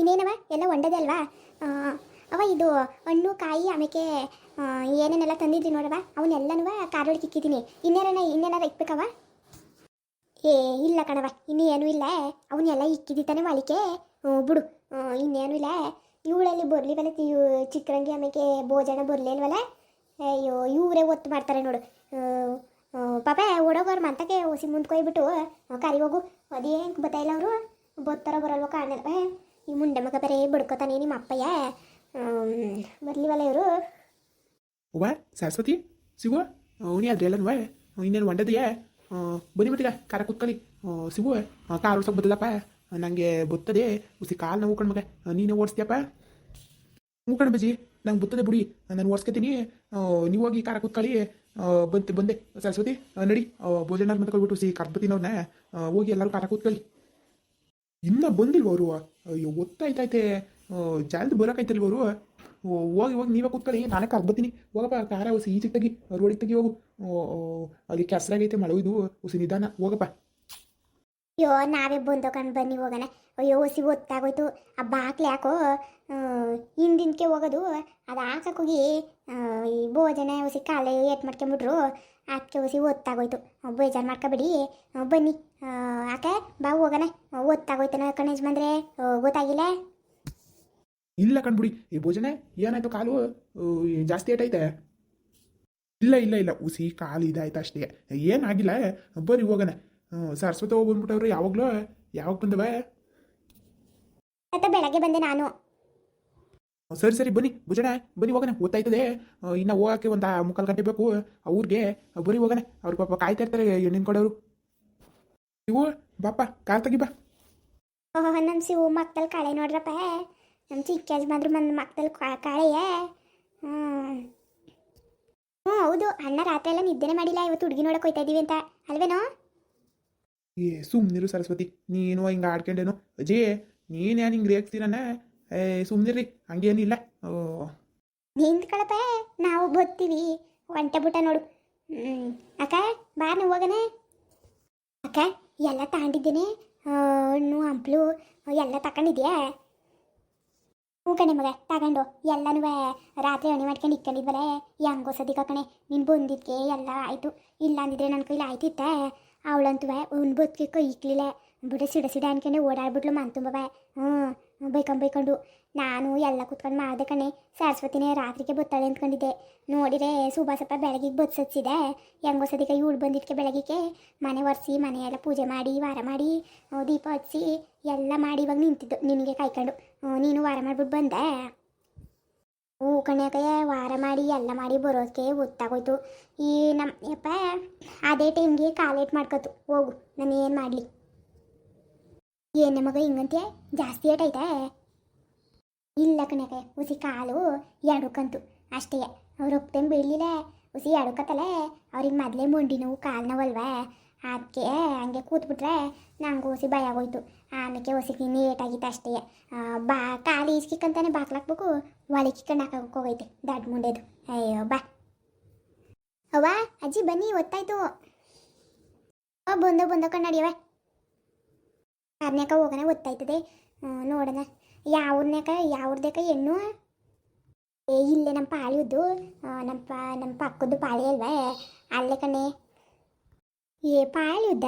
ಇನ್ನೇನವ? ಎಲ್ಲ ಒಂಡದೆ ಅಲ್ವಾ? ಅವ ಇದು ಹಣ್ಣು, ಕಾಯಿ ಆಮೇಲೆ ಏನೇನೆಲ್ಲ ತಂದಿದ್ರಿ ನೋಡವ ಅವನ್ನೆಲ್ಲನೂ ಕಾರೊಳಗೆ ಇಕ್ಕಿದ್ದೀನಿ. ಇನ್ನೇನ ಇನ್ನೇನಾರ ಇಕ್ಬೇಕವ ಏ, ಇಲ್ಲ ಕಣವ ಇನ್ನೇನು ಇಲ್ಲ. ಅವನ್ನೆಲ್ಲ ಇಕ್ಕಿದ್ದಿ ತಾನೆ ಮಾಲಿಕೆ ಬಿಡು. ಇನ್ನೇನು ಇಲ್ಲ. ಇವಳಲ್ಲಿ ಬರ್ಲಿವಲ್ಲ ಚಿಕ್ಕರಂಗಿ ಆಮೇಕೆ, ಭೋಜನ ಬರ್ಲೇಲ್ವಲ್ಲ ಅಯ್ಯೋ, ಇವರೇ ಒತ್ತು ಮಾಡ್ತಾರೆ ನೋಡು. ಪಾಪ ಓಡೋಗೋರು ಮಂತಕ್ಕೆ ಹೊಸಿ ಮುಂದ್ಕೊಯ್ಬಿಟ್ಟು ಕರಿ ಹೋಗು. ಅದೇನು ಬತ್ತಾಯಿಲ್ಲ ಅವರು? ಬತ್ತಾರ ಬರಲ್ವ ಕಾಣಲ್ವ ಈ ಮುಂಡೆ ಮಗ ಬರೇ ಬಡ್ಕೋತಾನೆ ನಿಮ್ಮ ಅಪ್ಪಯ್ಯ. ಬರ್ಲಿವಲ್ಲ ಇವರು. ಅವ್ವ, ಸರಸ್ವತಿ, ಸಿಗುವ? ಅವನಿ ಅದ್ರೆಲ್ಲನ್ವ ಇನ್ನೇನು ಒಂಡದೆಯೇ? ಬನ್ನಿ ಮತ್ತೀಗ ಕಾರ ಕೂತ್ಕೊಳ್ಳಿ. ಸಿಗುವ? ಕಾರ್ ಓಡ್ಸೋಕೆ ಬರ್ತದಪ್ಪ ನನಗೆ ಬರ್ತದೆ ಉಸಿ ಕಾಲು ನೋವು ಕಣ್ಮಗ ನೀನೇ ಓಡಿಸ್ತೀಯಪ್ಪ? ಹ್ಞೂ ಬಜಿ ಬಜ್ಜಿ ನಂಗೆ ಬರ್ತದೆ ಬುಡಿ. ನಾನು ಓಡಿಸ್ಕೊತೀನಿ. ನೀವು ಹೋಗಿ ಕಾರ ಕೂತ್ಕೊಳ್ಳಿ. ಬಂತು ಬಂದೆ ಸರಸ್ವತಿ ನಡಿ. ಭೋಜನ ಉಸಿ ಸಿ ಕರ್ಬತ್ತೀನಿ ಅವ್ರನ್ನ ಹೋಗಿ ಎಲ್ಲರೂ ಕಾರ ಕೂತ್ಕೊಳ್ಳಿ. ಇನ್ನ ಬಂದಿಲ್ವ ಅವರು? ಅಯ್ಯೋ ಒತ್ತಾಯ್ತೈತೆ ಜಲ್ದಿ ಬರೋಕೈತಲ್ವ ಅವರು? ಹೋಗಿ ಹೋಗಿ ನೀವೇ ಕೂತ್ಕೊಳ್ಳಿ. ನಾನೇ ಕರ್ಬತ್ತೀನಿ ಹೋಗಪ್ಪ, ಕಾರ ಹೊಸ ಈಚೆಗೆ ತೆಗಿ, ರೋಡಿಗೆ ತೆಗಿ ಹೋಗು. ಅಲ್ಲಿ ಕೆಸರಾಗೈತೆ ಮಳೆ ಇದು ಹೊಸ ನಿಧಾನ, ಹೋಗಪ್ಪ. ಅಯ್ಯೋ, ನಾವೇ ಬಂದೋಕೊಂಡು ಬನ್ನಿ ಹೋಗೋಣ. ಅಯ್ಯೋ ಹೊಸಿ ಒತ್ತಾಗೋಯ್ತು. ಆ, ಬಾಕ್ಲು ಯಾಕೋ ಹಿಂದಿಂದಕ್ಕೆ ಹೋಗೋದು. ಅದು ಹೋಗಿ ಈ ಭೋಜನ ಹೊಸಿ ಕಾಲೇ ಏಟ್ ಮಾಡ್ಕೊಂಬಿಟ್ರು. ಅದಕ್ಕೆ ಹೊಸಿ ಒತ್ತಾಗೋಯ್ತು. ಬೇಜಾರು ಮಾಡ್ಕೊಬೇಡಿ. ಬನ್ನಿ. ಆಕೆ ಬಾ ಹೋಗೋಣ. ಒತ್ತಾಗೋಯ್ತು ಕಣ ಯಜಮಾನ್ರೆ ಗೊತ್ತಾಗಿಲ್ಲ? ಇಲ್ಲ ಕಣ್ಬಿಡಿ. ಈ ಭೋಜನೆ ಏನಾಯ್ತು ಕಾಲು? ಜಾಸ್ತಿ ಏಟೈತೆ ಇಲ್ಲ ಇಲ್ಲ ಇಲ್ಲ. ಉಸಿ ಕಾಲು ಇದಾಯ್ತು ಅಷ್ಟೇ. ಏನಾಗಿಲ್ಲ ಬರ್ರಿ ಹೋಗೋಣ. ಸರಸ್ವತಿ ಹೋಗಿ ಬಂದ್ಬಿಟ್ಟವ್ರು ಯಾವಾಗಲೂ? ಯಾವಾಗ ಬಂದವ? ಮತ್ತೆ ಬೆಳಗ್ಗೆ ಬಂದೆ ನಾನು. ಸರಿ ಸರಿ ಬನ್ನಿ ಭುಜಣ ಬನ್ನಿ ಹೋಗಣ ಗೊತ್ತಾಯ್ತದೆ. ಇನ್ನು ಹೋಗಕ್ಕೆ ಒಂದು ಮುಕ್ಕಾಲು ಗಂಟೆ ಬೇಕು ಅವ್ರಿಗೆ ಬರಿ ಹೋಗಣ ಅವ್ರ ಪಾಪ ಕಾಯ್ತಾ ಇರ್ತಾರೆ ಹೆಣ್ಣಿನ ಕೊಡೋರು. ಇವು ಬಾಪ ಕಾರ್ ತೆಗಿ ಬಾ. ಓಹೋ ನಮ್ಮ ಸಿವು ಮಕ್ಕಳು ಕಾಳೆ ನೋಡ್ರಪ್ಪ. ನಮ್ಮ ಚಿಕ್ಕ ಯಜಮಾನ್ರು ಮಂದ್ ಮಕ್ಕಳು ಕಾಳೆಯೇ. ಹ್ಞೂ ಹೌದು ಅಣ್ಣ ರಾತ್ರಿ ಎಲ್ಲ ನಿದ್ದೆನೇ ಮಾಡಿಲ್ಲ ಇವತ್ತು ಹುಡುಗಿ ನೋಡಕ್ಕೆ ಹೋಯ್ತಾ ಇದೀವಿ ಅಂತ. ಅಲ್ವೇನೋ? ಏ ಸುಮ್ಮನಿರು ಸರಸ್ವತಿ ನೀನು ಹಿಂಗೆ ಆಡ್ಕೊಂಡೇನು. ಅಜೇ ನೀನು ಹಿಂಗೆ ರೇಗ್ತೀರಣ್ಣ ಏ ಸುಮ್ಮನಿರಿ ಹಂಗೇನಿಲ್ಲ ಓ, ನಿಂತ್ಕೊಳಪ್ಪ ನಾವು ಬತ್ತೀವಿ ಒಂಟೆ ಬುಟ ನೋಡು. ಹ್ಞೂ ಅಕ್ಕ ಬಾರ ಹೋಗಣ ಅಕ್ಕ ಎಲ್ಲ ತಗೊಂಡಿದ್ದೇನೆ ಆ, ಹಣ್ಣು ಹಂಪ್ಲು ಎಲ್ಲ ತಗೊಂಡಿದ್ಯಾ ಹ್ಞೂ ಕಣೆ ಮಗ ತಗೊಂಡು. ಎಲ್ಲನೂ ರಾತ್ರಿ ಅಣಿ ಮಾಡ್ಕೊಂಡು ಇಟ್ಕೊಂಡಿದ್ವಲ್ಲ ಹೆಂಗೋ ಸದಿ ಕಣೆ ನೀನು ಬಂದಿದ್ಕೆ ಎಲ್ಲ ಆಯಿತು. ಇಲ್ಲ ಅಂದಿದ್ರೆ ನನ್ನ ಕೈಲಿ ಆಯ್ತಿತ್ತ? ಅವಳಂತೂ ಒಂದು ಬದುಕಿ ಕೈ ಇಕ್ಲಿಲ್ಲ. ಬಿಡ ಸಿಡ ಸಿಡ ಅನ್ಕೊಂಡೆ ಓಡಾಡ್ಬಿಟ್ಲು ಮನ್ ತುಂಬವ ಹ್ಞೂ. ಬೈಕೊಂಡು ಬೈಕೊಂಡು ನಾನು ಎಲ್ಲ ಕುತ್ಕೊಂಡು ಮಾಡಿದೆ ಕಣೆ. ಸರಸ್ವತಿನೇ ರಾತ್ರಿಗೆ ಬತ್ತಾಳೆ ಅಂದ್ಕೊಂಡಿದ್ದೆ ನೋಡಿರೆ, ಸುಭಾಸಪ್ಪ ಬೆಳಗಿಗೆ ಬತ್ಸತ್ಸಿದೆ ಹೆಂಗೋ ಸದಿಕ ಇವಳು ಬಂದಿದ್ಕೆ ಬೆಳಗಿಗೆ ಮನೆ ಒರೆಸಿ ಮನೆ ಎಲ್ಲ ಪೂಜೆ ಮಾಡಿ, ವಾರ ಮಾಡಿ ದೀಪ ಹಚ್ಚಿ, ಎಲ್ಲ ಮಾಡಿ ಇವಾಗ ನಿಂತಿದ್ದು ನಿನಗೆ ಕಾಯ್ಕೊಂಡು. ನೀನು ವಾರ ಮಾಡಿಬಿಟ್ಟು ಬಂದೆ. ಹೂ ಕಣ್ಯಾಕಯ್ಯ ವಾರ ಮಾಡಿ, ಎಲ್ಲ ಮಾಡಿ ಬರೋದಕ್ಕೆ ಗೊತ್ತಾಗೋಯ್ತು ಈ ನಮ್ಮ ಯಪ್ಪ, ಅದೇ ಟೈಮ್ಗೆ ಕಾಲೇಟ್ ಮಾಡ್ಕೋತು. ಹೋಗು, ನಾನು ಏನು ಮಾಡಲಿ? ಏನು ಮಗ ಹಿಂಗಂತೆ ಜಾಸ್ತಿ ಏಟೈತೆ ಇಲ್ಲ ಕಣಕ ಉಸಿ ಕಾಲು ಎಡುಕಂತು ಅಷ್ಟೇ, ಅವ್ರು ಒಪ್ತೇನೆ ಬೀಳಲಿಲ್ಲ. ಉಸಿ ಎಡಕತ್ತಲೆ ಅವ್ರಿಗೆ ಮೊದಲೇ ಮಂಡಿ ನೋವು, ಕಾಲು ನೋವಲ್ವಾ? ಅದಕ್ಕೆ ಹಂಗೆ ಕೂತ್ಬಿಟ್ರೆ ನಂಗೆ ಉಸಿ ಭಯ ಆಗೋಯ್ತು. ಆಮೇಲೆ ಹೊಸಿಗೆ ನೀಟಾಗಿತ್ತು ಅಷ್ಟೇ. ಬಾ, ಕಾಲು ಈಸ್ಕಿಕ್ಕಂತಾನೆ ಬಾಕ್ಲಾಕ್ಬೇಕು ಒಳಗಿಕ್ಕಂಡು ಹಾಕಕ್ಕೆ ಹೋಗೈತೆ ದಡ್ ಮುಂಡೆದು. ಅಯ್ಯೋ, ಬಾ. ಅವ್ವ, ಅಜ್ಜಿ ಬನ್ನಿ ಒತ್ತಾಯ್ತು ಬಂದೋ ಬಂದೋ ಕಣ್ಣಡಿಯವ ಕಾರ್ನ್ಯಾಕ ಹೋಗೋಣ ಗೊತ್ತಾಯ್ತದೆ. ನೋಡೋಣ ಯಾವ್ರನ್ಯಾಕ, ಯಾವ್ರದೇಕ ಹೆಣ್ಣು? ಏ, ಇಲ್ಲೇ ನಮ್ಮ ಪಾಳಿಯದ್ದು ನಮ್ಮ ಪಾ, ನಮ್ಮ ಪಕ್ಕದ್ದು ಪಾಳಿ ಅಲ್ವಾ? ಅಲ್ಲೇ ಕಣೆ. ಏ ಪಾಳಿಯುದ್ದ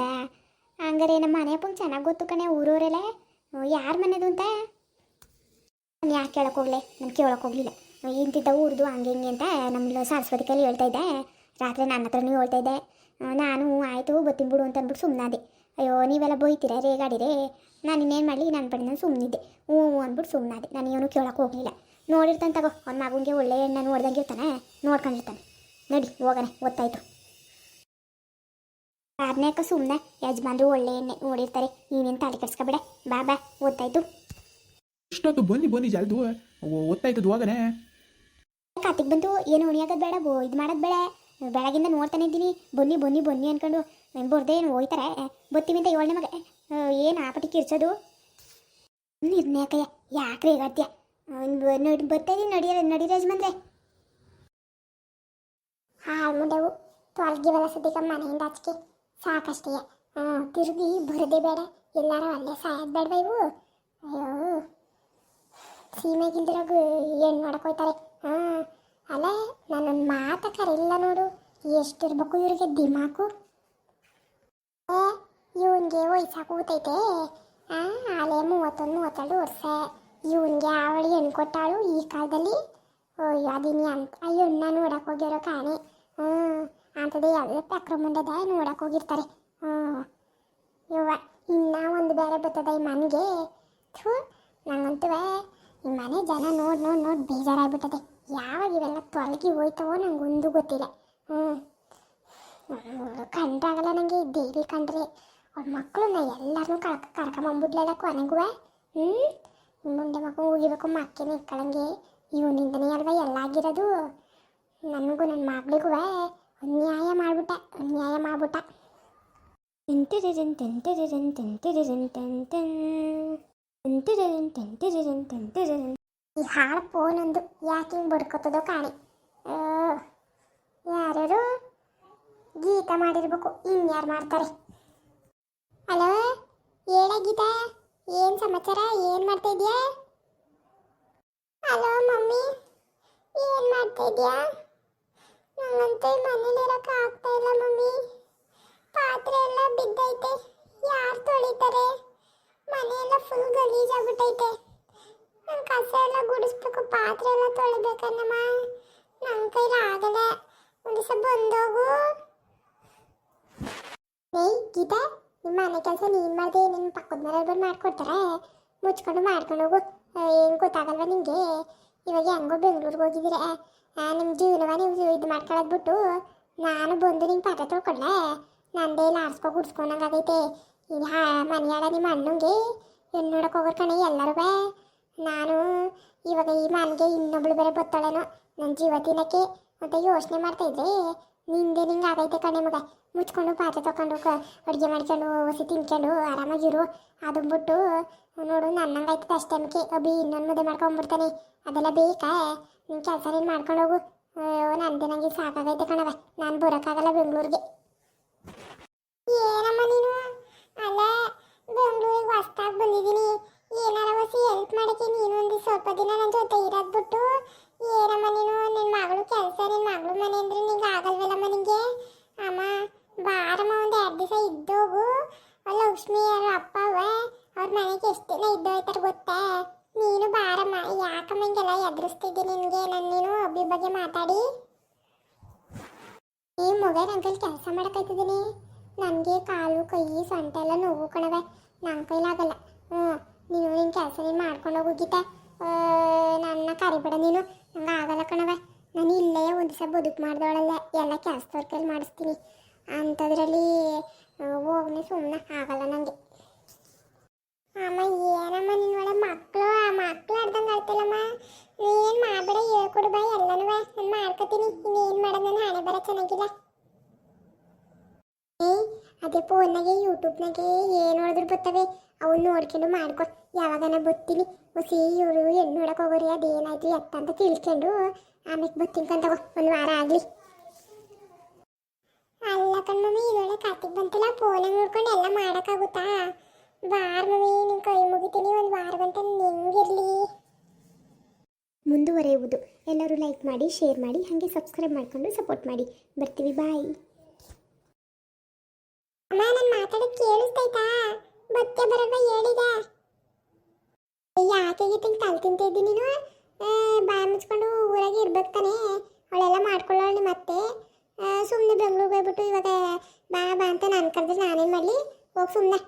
ಹಂಗಾರೆ ನಮ್ಮ ಮನೆ ಅಪ್ಪಂಗೆ ಚೆನ್ನಾಗಿ ಗೊತ್ತು ಕಣೆ ಊರವರೆಲ್ಲ. ಯಾರ ಮನೆದು ಅಂತ? ನಾನು ಯಾಕೆ ಕೇಳಕ್ಕೆ ಹೋಗ್ಲೆ? ನಾನು ಕೇಳಕ್ಕೆ ಹೋಗ್ಲಿಲ್ಲ. ಇಂತಿದ್ದ ಊರ್ದು ಹಂಗೆ ಹಿಂಗೆ ಅಂತ ನಮ್ಮ ಸರಸ್ವತಿ ಕೈಲಿ ಹೇಳ್ತಾ ಇದ್ದೆ. ರಾತ್ರಿ ನನ್ನ ಹತ್ರನೂ ಹೇಳ್ತಾ ಇದ್ದೆ. ನಾನು ಆಯಿತು, ಬತ್ತೀನಿ ಬಿಡು ಅಂತ ಅಂದ್ಬಿಟ್ಟು ಸುಮ್ಮನಾದೆ ಅಯ್ಯೋ ನೀವೆಲ್ಲ ಬೈತೀರ? ರೇಗಾಡಿರೆ ನಾನು ಇನ್ನೇನು ಮಾಡಲಿ? ನನ್ನ ಪಡಿ ನಾನು ಸುಮ್ಮನಿದ್ದೆ ಹ್ಞೂ ಹ್ಞೂ ಅಂದ್ಬಿಟ್ಟು ಸುಮ್ಮನಾದೆ ನಾನು ಏನು ಕೇಳೋಕೆ ಹೋಗಲಿಲ್ಲ. ನೋಡಿರ್ತಾನೆ ತಗೋ. ಅವ್ನ ಮಗುಂಗೆ ಒಳ್ಳೆ ಎಣ್ಣೆ ನೋಡ್ದಂಗೆ ಇರ್ತಾನೆ. ನೋಡ್ಕೊಂಡಿರ್ತಾನೆ. ನಡಿ ಹೋಗೋಣ. ಗೊತ್ತಾಯ್ತು. ಕಾರ್ನ್ಯಾಕ ಸುಮ್ಮನೆ ಯಜಮಾನ್ರು ಒಳ್ಳೆ ಎಣ್ಣೆ ನೋಡಿರ್ತಾರೆ. ನೀನೇನು ತಲೆ ಕೆಡ್ಸ್ಕೊಬೇಡ ಬಾ ಬಾ. ಗೊತ್ತಾಯ್ತು. ಇಷ್ಟೊತ್ತು ಬನ್ನಿ ಬನ್ನಿ ಜಲ್ದು. ಗೊತ್ತಾಯ್ತದ ಹೋಗನೆ ಕಾತಿಗೆ ಬಂತು ಏನು ಉಣಿಯಾಗದು ಬೇಡ ಇದು ಮಾಡೋದು ಬೇಡ. ಬೆಳಗಿಂದ ನೋಡ್ತಾನೆ ಇದ್ದೀನಿ. ಬನ್ನಿ ಬನ್ನಿ ಬನ್ನಿ ಅನ್ಕೊಂಡು ಬರ್ದೆ ಏನು ಹೋಯ್ತಾರೆ. ಬತ್ತೀವಿ ಅಂತ ಏಳನೇ ಮಗ. ಏನು ಆಪಟಿ ಕಿರ್ಚೋದು? ನಿರ್ಣಯಕಯ್ಯ ಯಾಕ್ರಿ ಹೇಗಾಡ್ತೀಯ ನೋಡಿ ಬರ್ತಾಯಿದ್ದೀನಿ ನಡಿಯ ನಡಿ ಯಜಮಾನ್ರೆ ಹಾಳು ಮುಂಡೆವು. ತೊಲಗಿವಲ್ಲ ಸದ್ಯಕ್ಕೆ ಮನೆಯಿಂದ ಆಚೆಗೆ. ಸಾಕಷ್ಟೇ. ಹಾಂ ತಿರುಗಿ ಬರದೆ ಬೇಡ. ಎಲ್ಲಾರು ಅಲ್ಲೇ ಸಾಯದ್ ಬೇಡವಾ ಇವು? ಅಯ್ಯೋ. ಸೀಮೆಗಿಲ್ದಿರೋ ಹೆಣ್ಣು ಮಾಡಕ್ ಹೋಯ್ತಾರೆ. ಹಾಂ. ಅಲ್ಲ ನನ್ನ ಮಾತ ಕರಿಲ್ಲ ನೋಡು. ಎಷ್ಟಿರ್ಬೇಕು ಇವ್ರಿಗೆ ದಿಮಾಕು. ಏ, ಇವನ್ಗೆ ವಯಸ್ಸಾಗ ಕೂತೈತೆ. ಆಲೆ ಮೂವತ್ತೊಂದು, ಮೂವತ್ತೆರಡು ವರ್ಷ. ಇವನ್ಗೆ ಅವಳಿ ಹೆಣ್ಣು ಕೊಟ್ಟಾಳು ಈ ಕಾಲದಲ್ಲಿ. ಅಯ್ಯೋ, ಅದಿನಿ ಅಂತ. ಅಯ್ಯೋ ನಾನು ನೋಡಕ್ ಹೋಗಿರೋ ಕಾಣೆ. ಹ್ಞೂ ಅಂಥದ್ದು ಯಾವುದೇ ಪಕ್ರ ಮುಂದದ ನೋಡಕ್ ಹೋಗಿರ್ತಾರೆ. ಹ್ಞೂ. ಇವ ಇನ್ನ ಒಂದು ಬೇರೆ ಬರ್ತದ ಈ ಮನೆಗೆ. ಥೂ, ನಂಗಂತೂ ಮನೆ ಜನ ನೋಡಿ ನೋಡಿ ನೋಡಿ ಬೇಜಾರಾಗ್ಬಿಟ್ಟದೆ. ಯಾವಾಗ ಇವೆಲ್ಲ ತೊಲಗಿ ಹೋಯ್ತವೋ ನಂಗೊಂದು ಗೊತ್ತಿಲ್ಲ. ಹ್ಞೂ ಕಂಡ್ರಾಗಲ್ಲ ನನಗೆ ದೇವಿ ಕಂಡ್ರೆ. ಅವ್ರ ಮಕ್ಕಳನ್ನ ಎಲ್ಲರನ್ನೂ ಕರ್ಕ, ಕರ್ಕೊಂಬಂದ್ಬಿಡ್ಲಲ್ಲ ಕೊನೆಗೂ ಹ್ಞೂ ಮುಂದೆ ಮಕ್ಕಳು ಹೋಗಿಬೇಕು ಮಕ್ಕೇನೆ ಇಟ್ಕೊಳಂಗೆ ಇವನಿಂದನೇ ಅಲ್ವಾ ಎಲ್ಲ ಆಗಿರೋದು ನನಗೂ, ನನ್ನ ಮಗಳಿಗೂ ಅನ್ಯಾಯ ಮಾಡ್ಬಿಟ್ಟ ಅನ್ಯಾಯ ಮಾಡ್ಬಿಟ್ಟ. ಈ ಹಾಳು ಫೋನ್ ಒಂದು ಯಾಕೆ ಹಿಂಗೆ ಬಡ್ಕೋತದೋ ಕಾಣಿ. ಯಾರ್ಯಾರು? ಗೀತ ಮಾಡಿರ್ಬೇಕು, ಇನ್ಯಾರು ಮಾಡ್ತಾರೆ? ಹಲೋ? ಹೇಳ ಗೀತಾ, ಏನು ಸಮಾಚಾರ? ಏನು ಮಾಡ್ತಾ ಇದೆಯಾ? ಹಲೋ, ಮಮ್ಮಿ, ಏನು ಮಾಡ್ತಾ ಇದೆಯಾ? ನಂಗಂತೂ ಮನೇಲಿರೋಕೆ ಆಗ್ತಾ ಇಲ್ಲ ಮಮ್ಮಿ. ಪಾತ್ರೆ ಎಲ್ಲ ಬಿದ್ದೈತೆ, ಯಾರು ತೊಳಿತಾರೆ? ಮನೆಯೆಲ್ಲ ಫುಲ್ ಗಲೀಜಾಗ್ಬಿಟ್ಟೈತೆ ನಾನು ಕಸ ಎಲ್ಲ ಗುಡಿಸ್ಬೇಕು, ಪಾತ್ರೆ ಎಲ್ಲ ತೊಳಿಬೇಕನ್ನಮ್ಮ ನನ್ನ ಕೈಲಿ ಆಗಲ್ಲ ಒಂದು ದಿವಸ ಬಂದೋಗು. ಏಯ್, ಗೀತಾ ನಿಮ್ಮ ಮನೆ ಕೆಲಸ ನೀನು ಮಾಡಿದೆ ನಿಮ್ಮ ಪಕ್ಕದ ಮನೆ ಬಂದು ಮಾಡ್ಕೊಡ್ತಾರೆ. ಮುಚ್ಕೊಂಡು ಮಾಡ್ಕೊಂಡು ಹೋಗು. ಏನು ಗೊತ್ತಾಗಲ್ವ ನಿಮಗೆ ಇವಾಗ ಹೆಂಗೋ ಬೆಂಗ್ಳೂರಿಗೆ ಹೋಗಿದ್ದೀರ. ನಿಮ್ಮ ಜೀವನವ ನೀವು ಇದು ಮಾಡ್ಕೊಳ್ಳೋದು ಬಿಟ್ಟು ನಾನು ಬಂದು ನಿಂಗೆ ಪಾತ್ರೆ ತೊಳ್ಕೊಡ್ಲೆ? ನಂದೇ ಲಾಡ್ಸ್ಕೊ ಗುಡ್ಸ್ಕೊಂಡಂಗೆ ಗುಡ್ಸ್ಕೊಂಡಂಗಾಗೈತೆ ಇದು ಹಾ ಮನೆಯಾಡ ನಿಮ್ಮ ಅಣ್ಣಂಗೆ ಹೆಣ್ಣು ನೋಡಕ್ಕೆ ಹೋಗೋರು ಕಣೆ ಎಲ್ಲರೂ ನಾನು ಇವಾಗ ಈ ಮನೆಗೆ ಇನ್ನೊಬ್ಳು ಬೇರೆ ಬತ್ತಾಳೇನೋ ನನ್ನ ಜೀವ ತಿನ್ನಕ್ಕೆ ಅಂತ ಯೋಚನೆ ಮಾಡ್ತಾ ಇದ್ದೆ. ನಿಂದೆ ನಿಂಗೆ ಆಗೈತೆ ಕಣೆ ಮಗ. ಮುಚ್ಕೊಂಡು ಪಾತ್ರೆ ತಗೊಂಡು ಅಡುಗೆ ಮಾಡ್ಕೊಂಡು ಹೊಸಿ ತಿನ್ಕೊಂಡು ಆರಾಮಾಗಿರು. ಅದು ಬಿಟ್ಟು ನೋಡು ನನ್ನಂಗೆ ಆಯ್ತದ ಅಷ್ಟೇ ಅಮ್ಕೆ ಅಬ್ಬಿ ಇನ್ನೊಂದು ಮದುವೆ ಮಾಡ್ಕೊಂಡ್ಬಿಡ್ತಾನೆ ಅದೆಲ್ಲ ಬೇಕಾ? ನಿನ್ನ ಕೆಲಸ ನೀನು ಮಾಡ್ಕೊಂಡು ಹೋಗು. ಅಯ್ಯೋ, ನಂದೆ ನನಗೆ ಸಾಕಾಗೈತೆ ಕಣವ ನಾನು ಬರೋಕ್ಕಾಗಲ್ಲ ಬೆಂಗಳೂರಿಗೆ. ಏನಮ್ಮ ನೀನು? ಬೆಂಗಳೂರಿಗೆ ಹೊಸ್ದಾಗಿ ಬಂದಿದ್ದೀನಿ. ಏನಾರ ಹೊಸಿ ಹೆಲ್ಪ್ ಮಾಡಕ್ಕೆ ನೀನು ಒಂದು ಸ್ವಲ್ಪ ದಿನ ನನ್ನ ಜೊತೆ ಇರೋದು ಬಿಟ್ಟು ಏನಮ್ಮ ನೀನು? ನಿನ್ನ ಮಗಳು ಕೆಲಸ ನಿನ್ನ ಮಗಳು ಮನೆ ಅಂದ್ರೆ ನಿಂಗೆ ಆಗಲ್ವಲ್ಲಮ್ಮ ನಿಂಗೆ? ಅಮ್ಮ, ಬಾರಮ್ಮ, ಒಂದು ಎರಡು ದಿವಸ ಇದ್ದೋಗು. ಲಕ್ಷ್ಮಿ, ಅವ್ರ ಅಪ್ಪ ಅವ ಅವ್ರ ಮನೆಗೆ ಎಷ್ಟು ದಿನ ಇದ್ದೋಯ್ತಾರೆ ಗೊತ್ತಾ? ನೀನು ಬಾರಮ್ಮ, ಯಾಕಮ್ಮ ಹಿಂಗೆಲ್ಲ ಎದುರಿಸ್ತಿದ್ದೆ ನಿನಗೆ? ನನ್ನ ನೀನು ಅಬ್ಬಿ ಬಗ್ಗೆ ಮಾತಾಡಿ. ಈ ಮೊಬೈಲ್ ಅಂಕಲ್ ಕೆಲಸ ಮಾಡಕತ್ತಿದ್ದೀನಿ ನನಗೆ ಕಾಲು, ಕೈ ಸೊಂಟ ಎಲ್ಲ ನೋವು ಕಣವೆ. ನನ್ನ ಕೈಲಾಗಲ್ಲ ಹ್ಞೂ, ನೀನು ನಿನ್ನ ಕೆಲಸ ನೀನು ಮಾಡ್ಕೊಂಡು ಹೋಗಿದ್ದೆ ನನ್ನ ಕರಿಬೇಡ ನೀನು. ನಂಗೆ ಆಗಲ್ಲ ಕಣವ ನಾನು ಇಲ್ಲೇ ಒಂದು ದಿವಸ ಬದುಕು ಮಾಡ್ದವಳಲ್ಲ. ಎಲ್ಲ ಕೆಲಸದವ್ರ ಕೈಲಿ ಮಾಡಿಸ್ತೀನಿ. ಅಂಥದ್ರಲ್ಲಿ ಹೋಗ್ನಿ ಸುಮ್ಮನೆ ಆಗಲ್ಲ ನನಗೆ ಅಮ್ಮ, ಏನಮ್ಮ ನಿನ್ನ ಒಳಗೆ ಮಕ್ಕಳು ಆ ಮಕ್ಕಳು ಅರ್ಧಂಗೆ ಆಯ್ತಲ್ಲಮ್ಮ. ಏನು ಮಾಡಬೇಡ ಹೇಳ್ಕೊಡು ಬಾ ಎಲ್ಲನೂ ನಾನು ಮಾಡ್ಕೊತೀನಿ. ಇನ್ನೇನು ಮಾಡೋದು ನನ್ನ ಹಣೆ ಬರ ಚೆನ್ನಾಗಿಲ್ಲ. ಅದೇ ಫೋನ್ನಾಗೆ, ಯೂಟ್ಯೂಬ್ನಾಗೆ ಏನು ನೋಡಿದ್ರು ಬರ್ತವೆ ಅವ್ನು ನೋಡ್ಕೊಂಡು ಮಾಡ್ಕೊ. ಯಾವಾಗನ ಬತ್ತೀನಿ. ಹೊಸಿ ಇವರು ಹೆಣ್ಣು ನೋಡಕ್ಕೆ ಹೋಗೋರಿ, ಅದೇನಾಯ್ತು ಎತ್ತ ಅಂತ ತಿಳ್ಕೊಂಡು ಆಮೇಲೆ ಬತ್ತೀನಿ ಕಂತಗೋ ಒಂದು ವಾರ ಆಗಲಿ. ಅಲ್ಲ ಕಣ್ಮಮ್ಮಿ ಇದೊಳ್ಳೆ ಕಾರ್ತಿಕ್ ಬಂತಲ್ಲ, ಫೋನ್ ನೋಡ್ಕೊಂಡು ಎಲ್ಲ ಮಾಡೋಕ್ಕಾಗುತ್ತಾ? ವಾರ ಮಮ್ಮಿ ನಿನ್ನ ಕೈ ಮುಗಿತೀನಿ, ಒಂದು ವಾರ ಗಂಟೆ ನಿಂಗಿರಲಿ ಮುಂದುವರೆಯುವುದು. ಎಲ್ಲರೂ ಲೈಕ್ ಮಾಡಿ ಶೇರ್ ಮಾಡಿ, ಹಾಗೆ ಸಬ್ಸ್ಕ್ರೈಬ್ ಮಾಡಿಕೊಂಡು ಸಪೋರ್ಟ್ ಮಾಡಿ. ಬರ್ತೀವಿ ಬಾಯ್ ಅಮ್ಮ ನಾನು ಮಾತಾಡೋದು ಕೇಳಿಸ್ತೈತಾ? ಬತ್ತೆ ಬರಲ್ವ ಹೇಳಿದೆ. ಯಾಕೆ ತಿಂಗ್ ತಲೆ ತಿಂತ ಇದ್ದೀನಿ ನೀನು. ಬಾಯಿ ಮುಚ್ಕೊಂಡು ಊರಾಗೆ ಇರ್ಬೇಕು ತಾನೇ. ಅವಳೆಲ್ಲ ಮಾಡ್ಕೊಳ್ಳೋಣ ಮತ್ತೆ ಸುಮ್ಮನೆ ಬೆಂಗ್ಳೂರಿಗೆ ಹೋಗ್ಬಿಟ್ಟು ಇವಾಗ ಬಾ ಬಾ ಅಂತ ನಾನು ಕರೆದ್ರೆ ನಾನೇನು ಮಾಡಲಿ? ಹೋಗಿ ಸುಮ್ಮನೆ